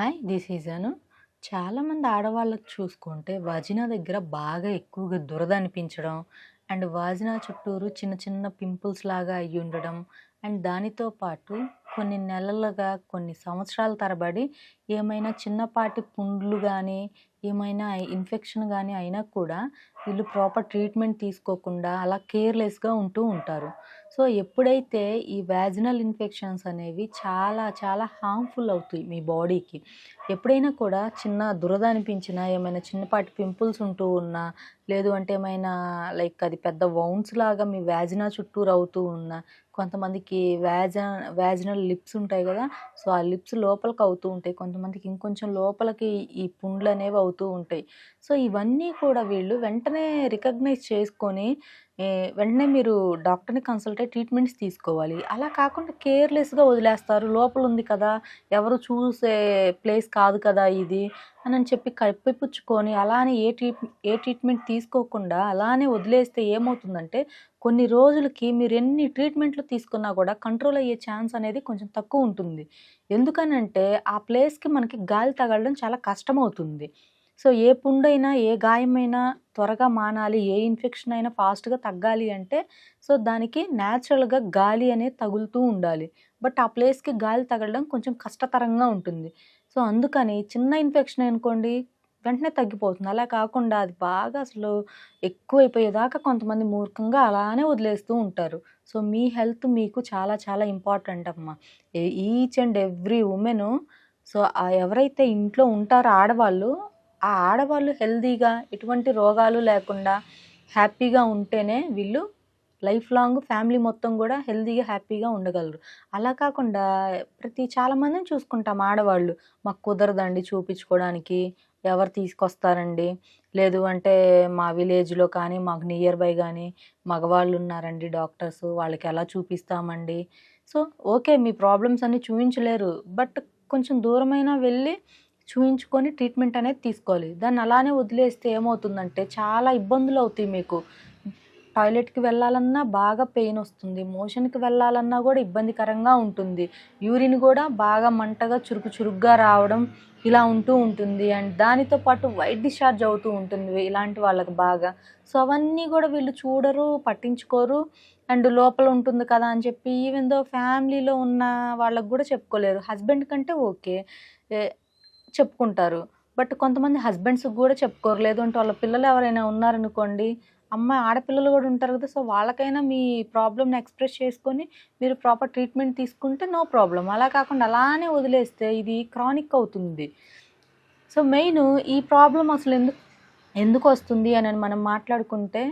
Hi this ఈజను చాలామంది ఆడవాళ్ళకి చూసుకుంటే వజినా దగ్గర బాగా ఎక్కువగా దురద అనిపించడం అండ్ వాజినా చుట్టూరు చిన్న చిన్న పింపుల్స్ లాగా అయ్యి ఉండడం అండ్ దానితో పాటు కొన్ని నెలలుగా కొన్ని సంవత్సరాల తరబడి ఏమైనా చిన్నపాటి పుండ్లు కానీ ఏమైనా ఇన్ఫెక్షన్ కానీ అయినా కూడా వీళ్ళు ప్రాపర్ ట్రీట్మెంట్ తీసుకోకుండా అలా కేర్లెస్గా ఉంటూ ఉంటారు. సో ఎప్పుడైతే ఈ వ్యాజినల్ ఇన్ఫెక్షన్స్ అనేవి చాలా చాలా హార్మ్ఫుల్ అవుతాయి మీ బాడీకి ఎప్పుడైనా కూడా చిన్న దురద అనిపించినా ఏమైనా చిన్నపాటి పింపుల్స్ ఉంటూ ఉన్నా లేదు అంటే ఏమైనా లైక్ అది పెద్ద వౌన్స్ లాగా మీ వ్యాజినా చుట్టూరు అవుతూ ఉన్నా కొంతమందికి వ్యాజ వ్యాజినల్ లిప్స్ ఉంటాయి కదా సో ఆ లిప్స్ లోపలికి అవుతూ ఉంటాయి. కొంతమందికి ఇంకొంచెం లోపలికి ఈ పుండ్లు అనేవి అవుతూ ఉంటాయి. సో ఇవన్నీ కూడా వీళ్ళు వెంటనే రికగ్నైజ్ చేసుకొని వెంటనే మీరు డాక్టర్ని కన్సల్ట్ అయ్యి ట్రీట్మెంట్స్ తీసుకోవాలి. అలా కాకుండా కేర్లెస్గా వదిలేస్తారు. లోపల ఉంది కదా ఎవరు చూసే ప్లేస్ కాదు కదా ఇది అని అని చెప్పి కప్పిపుచ్చుకొని అలానే ఏ ట్రీట్ ఏ ట్రీట్మెంట్ తీసుకోకుండా అలానే వదిలేస్తే ఏమవుతుందంటే కొన్ని రోజులకి మీరు ఎన్ని ట్రీట్మెంట్లు తీసుకున్నా కూడా కంట్రోల్ అయ్యే ఛాన్స్ అనేది కొంచెం తక్కువ ఉంటుంది. ఎందుకనంటే ఆ ప్లేస్కి మనకి గాలి తగలడం చాలా కష్టమవుతుంది. సో ఏ పుండైనా ఏ గాయమైనా త్వరగా మానాలి ఏ ఇన్ఫెక్షన్ అయినా ఫాస్ట్గా తగ్గాలి అంటే సో దానికి న్యాచురల్గా గాలి అనేది తగులుతూ ఉండాలి. బట్ ఆ ప్లేస్కి గాలి తగలడం కొంచెం కష్టతరంగా ఉంటుంది. సో అందుకని చిన్న ఇన్ఫెక్షన్ అనుకోండి వెంటనే తగ్గిపోతుంది. అలా కాకుండా అది బాగా అసలు ఎక్కువైపోయేదాకా కొంతమంది మూర్ఖంగా అలానే వదిలేస్తూ ఉంటారు. సో మీ హెల్త్ మీకు చాలా చాలా ఇంపార్టెంట్ అమ్మా. Each and every women so ఎవరైతే ఇంట్లో ఉంటారో ఆడవాళ్ళు ఆ ఆడవాళ్ళు హెల్తీగా ఎటువంటి రోగాలు లేకుండా హ్యాపీగా ఉంటేనే వీళ్ళు లైఫ్ లాంగ్ ఫ్యామిలీ మొత్తం కూడా హెల్తీగా హ్యాపీగా ఉండగలరు. అలా కాకుండా ప్రతి చాలామందిని చూసుకుంటాం ఆడవాళ్ళు. మాకు కుదరదండి చూపించుకోవడానికి ఎవరు తీసుకొస్తారండి? లేదు అంటే మా విలేజ్లో కానీ మాకు నియర్ బై కానీ మగవాళ్ళు ఉన్నారండి డాక్టర్స్ వాళ్ళకి ఎలా చూపిస్తామండి? సో ఓకే మీ ప్రాబ్లమ్స్ అన్నీ చూపించలేరు బట్ కొంచెం దూరమైనా వెళ్ళి చూయించుకొని ట్రీట్మెంట్ అనేది తీసుకోవాలి. దాన్ని అలానే వదిలేస్తే ఏమవుతుందంటే చాలా ఇబ్బందులు అవుతాయి మీకు. టాయిలెట్కి వెళ్ళాలన్నా బాగా పెయిన్ వస్తుంది. మోషన్కి వెళ్ళాలన్నా కూడా ఇబ్బందికరంగా ఉంటుంది. యూరిన్ కూడా బాగా మంటగా చురుకు చురుగ్గా రావడం ఇలా ఉంటూ ఉంటుంది. అండ్ దానితో పాటు వైట్ డిశ్చార్జ్ అవుతూ ఉంటుంది ఇలాంటి వాళ్ళకి బాగా. సో అవన్నీ కూడా వీళ్ళు చూడరు పట్టించుకోరు. అండ్ లోపల ఉంటుంది కదా అని చెప్పి ఈవెన్ దో ఫ్యామిలీలో ఉన్న వాళ్ళకు కూడా చెప్పుకోలేరు. హస్బెండ్ కంటే ఓకే చెప్పుకుంటారు. బట్ కొంతమంది హస్బెండ్స్కి కూడా చెప్పుకోరు లేదంటే అంటే వాళ్ళ పిల్లలు ఎవరైనా ఉన్నారనుకోండి అమ్మాయి ఆడపిల్లలు కూడా ఉంటారు కదా సో వాళ్ళకైనా మీ ప్రాబ్లమ్ని ఎక్స్ప్రెస్ చేసుకొని మీరు ప్రాపర్ ట్రీట్మెంట్ తీసుకుంటే నో ప్రాబ్లం అలా కాకుండా అలానే వదిలేస్తే ఇది క్రానిక్ అవుతుంది. సో మెయిన్ ఈ ప్రాబ్లం అసలు ఎందుకు ఎందుకు వస్తుంది అని మనం మాట్లాడుకుంటే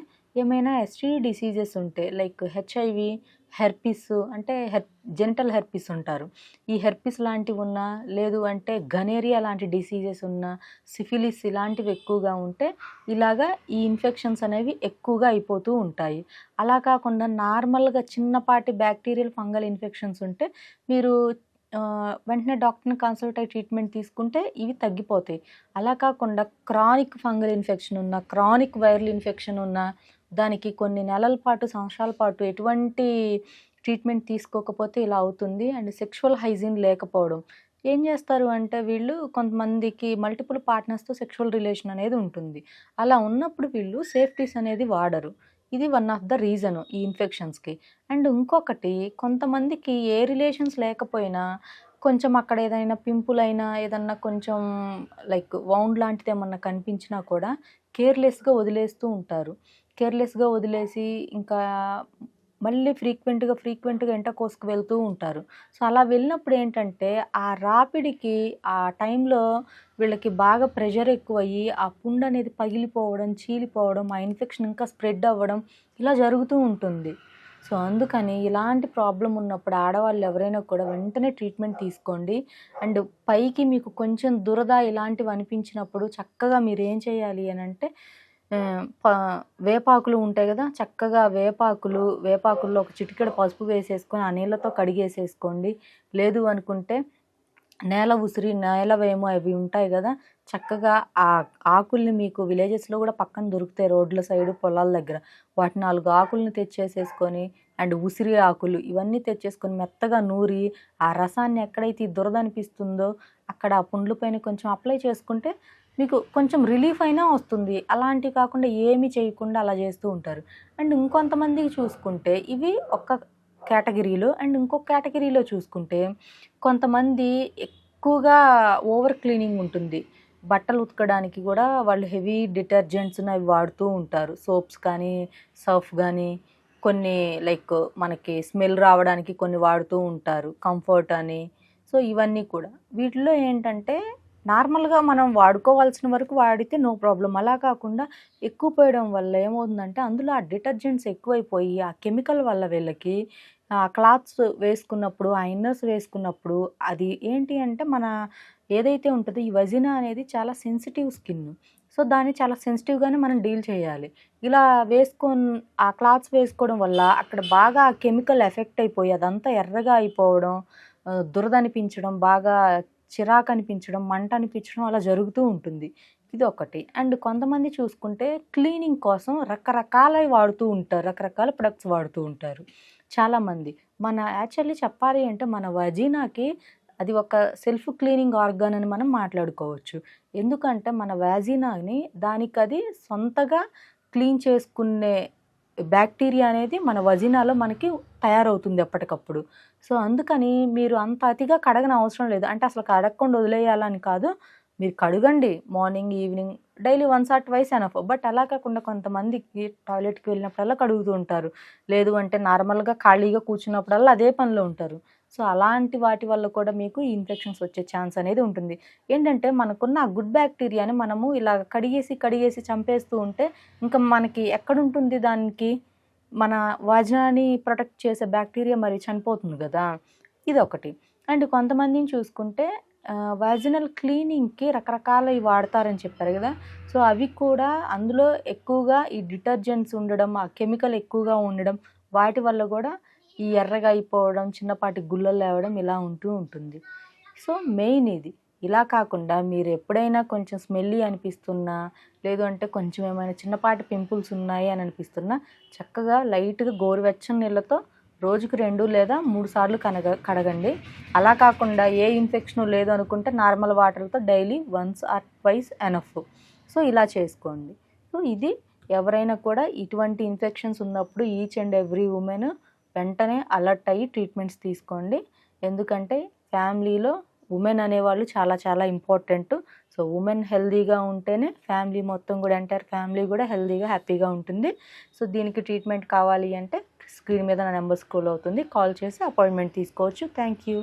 ఏమైనా ఎస్టీ డిసీజెస్ ఉంటే లైక్ హెచ్ఐవి హెర్పిస్ అంటే హెర్ జెనిటల్ హెర్పిస్ ఉంటారు. ఈ హెర్పిస్ లాంటివి ఉన్నా లేదు అంటే గనేరియా లాంటి డిసీజెస్ ఉన్నా సిఫిలిస్ ఇలాంటివి ఎక్కువగా ఉంటే ఇలాగా ఈ ఇన్ఫెక్షన్స్ అనేవి ఎక్కువగా అయిపోతూ ఉంటాయి. అలా కాకుండా నార్మల్గా చిన్నపాటి బ్యాక్టీరియల్ ఫంగల్ ఇన్ఫెక్షన్స్ ఉంటే మీరు వెంటనే డాక్టర్ని కన్సల్ట్ అయ్యి ట్రీట్మెంట్ తీసుకుంటే ఇవి తగ్గిపోతాయి. అలా కాకుండా క్రానిక్ ఫంగల్ ఇన్ఫెక్షన్ ఉన్న క్రానిక్ వైరల్ ఇన్ఫెక్షన్ ఉన్న దానికి కొన్ని నెలల పాటు సంవత్సరాల పాటు ఎటువంటి ట్రీట్మెంట్ తీసుకోకపోతే ఇలా అవుతుంది. అండ్ సెక్షువల్ హైజీన్ లేకపోవడం. ఏం చేస్తారు అంటే వీళ్ళు కొంతమందికి మల్టిపుల్ పార్ట్నర్స్తో సెక్షువల్ రిలేషన్ అనేది ఉంటుంది. అలా ఉన్నప్పుడు వీళ్ళు సేఫ్టీస్ అనేది వాడరు. ఇది వన్ ఆఫ్ ద రీజన్ ఈ ఇన్ఫెక్షన్స్కి అండ్ ఇంకొకటి కొంతమందికి ఏ రిలేషన్స్ లేకపోయినా కొంచెం అక్కడ ఏదైనా పింపుల్ అయినా ఏదన్నా కొంచెం లైక్ వౌండ్ లాంటిది ఏమన్నా కనిపించినా కూడా కేర్లెస్గా వదిలేస్తూ ఉంటారు. కేర్లెస్గా వదిలేసి ఇంకా మళ్ళీ ఫ్రీక్వెంట్గా ఫ్రీక్వెంట్గా ఎంట కోసుకు వెళ్తూ ఉంటారు. సో అలా వెళ్ళినప్పుడు ఏంటంటే ఆ రాపిడికి ఆ టైంలో వీళ్ళకి బాగా ప్రెషర్ ఎక్కువయ్యి ఆ పుండు అనేది పగిలిపోవడం చీలిపోవడం ఆ ఇన్ఫెక్షన్ ఇంకా స్ప్రెడ్ అవ్వడం ఇలా జరుగుతూ ఉంటుంది. సో అందుకని ఇలాంటి ప్రాబ్లం ఉన్నప్పుడు ఆడవాళ్ళు ఎవరైనా కూడా వెంటనే ట్రీట్మెంట్ తీసుకోండి. అండ్ పైకి మీకు కొంచెం దురద ఇలాంటివి అనిపించినప్పుడు చక్కగా మీరు ఏం చేయాలి అని అంటే వేపాకులు ఉంటాయి కదా చక్కగా వేపాకులు వేపాకుల్లో ఒక చిటికెడ పసుపు వేసేసుకొని ఆ నీళ్ళతో కడిగేసేసుకోండి. లేదు అనుకుంటే నేల ఉసిరి నేల వేము అవి ఉంటాయి కదా చక్కగా ఆ ఆకుల్ని మీకు విలేజెస్లో కూడా పక్కన దొరుకుతాయి రోడ్ల సైడు పొలాల దగ్గర. వాటి నాలుగు ఆకుల్ని తెచ్చేసేసుకొని అండ్ ఉసిరి ఆకులు ఇవన్నీ తెచ్చేసుకొని మెత్తగా నూరి ఆ రసాన్ని ఎక్కడైతే దురద అనిపిస్తుందో అక్కడ ఆ పుండ్ల పైన కొంచెం అప్లై చేసుకుంటే మీకు కొంచెం రిలీఫ్ అయినా వస్తుంది. అలాంటివి కాకుండా ఏమీ చేయకుండా అలా చేస్తూ ఉంటారు. అండ్ ఇంకొంతమందికి చూసుకుంటే ఇవి ఒక్క కేటగిరీలో అండ్ ఇంకొక కేటగిరీలో చూసుకుంటే కొంతమంది ఎక్కువగా ఓవర్ క్లీనింగ్ ఉంటుంది. బట్టలు ఉతకడానికి కూడా వాళ్ళు హెవీ డిటర్జెంట్స్ అవి వాడుతూ ఉంటారు. సోప్స్ కానీ సర్ఫ్ కానీ కొన్ని లైక్ మనకి స్మెల్ రావడానికి కొన్ని వాడుతూ ఉంటారు. కంఫర్ట్ అని. సో ఇవన్నీ కూడా. వీటిలో ఏంటంటే నార్మల్గా మనం వాడుకోవాల్సిన వరకు వాడితే నో ప్రాబ్లం. అలా కాకుండా ఎక్కువ పోయడం వల్ల ఏమవుతుందంటే అందులో ఆ డిటర్జెంట్స్ ఎక్కువైపోయి ఆ కెమికల్ వల్ల వీళ్ళకి ఆ క్లాత్స్ వేసుకున్నప్పుడు ఆ ఇన్నర్స్ వేసుకున్నప్పుడు అది ఏంటి అంటే మన ఏదైతే ఉంటుందో ఈ వజినా అనేది చాలా సెన్సిటివ్ స్కిన్. సో దాన్ని చాలా సెన్సిటివ్గానే మనం డీల్ చేయాలి. ఇలా వేసుకొని ఆ క్లాత్స్ వేసుకోవడం వల్ల అక్కడ బాగా ఆ కెమికల్ ఎఫెక్ట్ అయిపోయి అదంతా ఎర్రగా అయిపోవడం దురదనిపించడం బాగా చిరాకు అనిపించడం మంట అనిపించడం అలా జరుగుతూ ఉంటుంది. ఇది ఒకటి అండ్ కొంతమంది చూసుకుంటే క్లీనింగ్ కోసం రకరకాలవి వాడుతూ ఉంటారు. రకరకాల ప్రొడక్ట్స్ వాడుతూ ఉంటారు. చాలామంది మన యాక్చువల్లీ చెప్పాలి అంటే మన వజీనాకి అది ఒక సెల్ఫ్ క్లీనింగ్ ఆర్గాన్ అని మనం మాట్లాడుకోవచ్చు. ఎందుకంటే మన వ్యాజినాని దానికి అది సొంతగా క్లీన్ చేసుకునే బ్యాక్టీరియా అనేది మన వజినాలో మనకి తయారవుతుంది ఎప్పటికప్పుడు. సో అందుకని మీరు అంత అతిగా కడగని అవసరం లేదు. అంటే అసలు కడగకుండా వదిలేయాలని కాదు. మీరు కడగండి. Morning evening daily once or twice enough. But అలా కాకుండా కొంతమందికి టాయిలెట్కి వెళ్ళినప్పుడల్లా కడుగుతూ ఉంటారు. లేదు అంటే నార్మల్గా ఖాళీగా కూర్చున్నప్పుడల్లా అదే పనిలో ఉంటారు. సో అలాంటి వాటి వల్ల కూడా మీకు ఇన్ఫెక్షన్స్ వచ్చే ఛాన్స్ అనేది ఉంటుంది. ఏంటంటే మనకున్న ఆ గుడ్ బ్యాక్టీరియాని మనము ఇలా కడిగేసి కడిగేసి చంపేస్తూ ఉంటే ఇంకా మనకి ఎక్కడుంటుంది దానికి? మన వాజనాన్ని ప్రొటెక్ట్ చేసే బ్యాక్టీరియా మరి చనిపోతుంది కదా? ఇది ఒకటి అండ్ కొంతమందిని చూసుకుంటే వాజినల్ క్లీనింగ్కి రకరకాలవి వాడతారని చెప్పారు కదా? సో అవి కూడా అందులో ఎక్కువగా ఈ డిటర్జెంట్స్ ఉండడం ఆ కెమికల్ ఎక్కువగా ఉండడం వాటి వల్ల కూడా ఈ ఎర్రగా అయిపోవడం చిన్నపాటి గుల్లలు లేవడం ఇలా ఉంటూ ఉంటుంది. సో మెయిన్ ఇది. ఇలా కాకుండా మీరు ఎప్పుడైనా కొంచెం స్మెల్లీ అనిపిస్తున్నా లేదు అంటే కొంచెం ఏమైనా చిన్నపాటి పింపుల్స్ ఉన్నాయి అని అనిపిస్తున్నా చక్కగా లైట్గా గోరువెచ్చని నీళ్ళతో రోజుకు రెండు లేదా మూడు సార్లు కనగ కడగండి. అలా కాకుండా ఏ ఇన్ఫెక్షన్ లేదు అనుకుంటే నార్మల్ వాటర్తో daily once or twice enough. So ఇలా చేసుకోండి. సో ఇది ఎవరైనా కూడా ఇటువంటి ఇన్ఫెక్షన్స్ ఉన్నప్పుడు ఈచ్ అండ్ ఎవ్రీ ఉమెన్ వెంటనే అలర్ట్ అయ్యి ట్రీట్మెంట్స్ తీసుకోండి. ఎందుకంటే ఫ్యామిలీలో ఉమెన్ అనేవాళ్ళు చాలా చాలా ఇంపార్టెంట్ సో ఉమెన్ హెల్దీగా ఉంటేనే ఫ్యామిలీ మొత్తం కూడా ఎంటైర్ ఫ్యామిలీ కూడా హెల్దీగా హ్యాపీగా ఉంటుంది. సో దీనికి ట్రీట్మెంట్ కావాలి అంటే స్క్రీన్ మీద నా నెంబర్ స్కూల్ అవుతుంది. కాల్ చేసి అపాయింట్మెంట్ తీసుకోవచ్చు. Thank you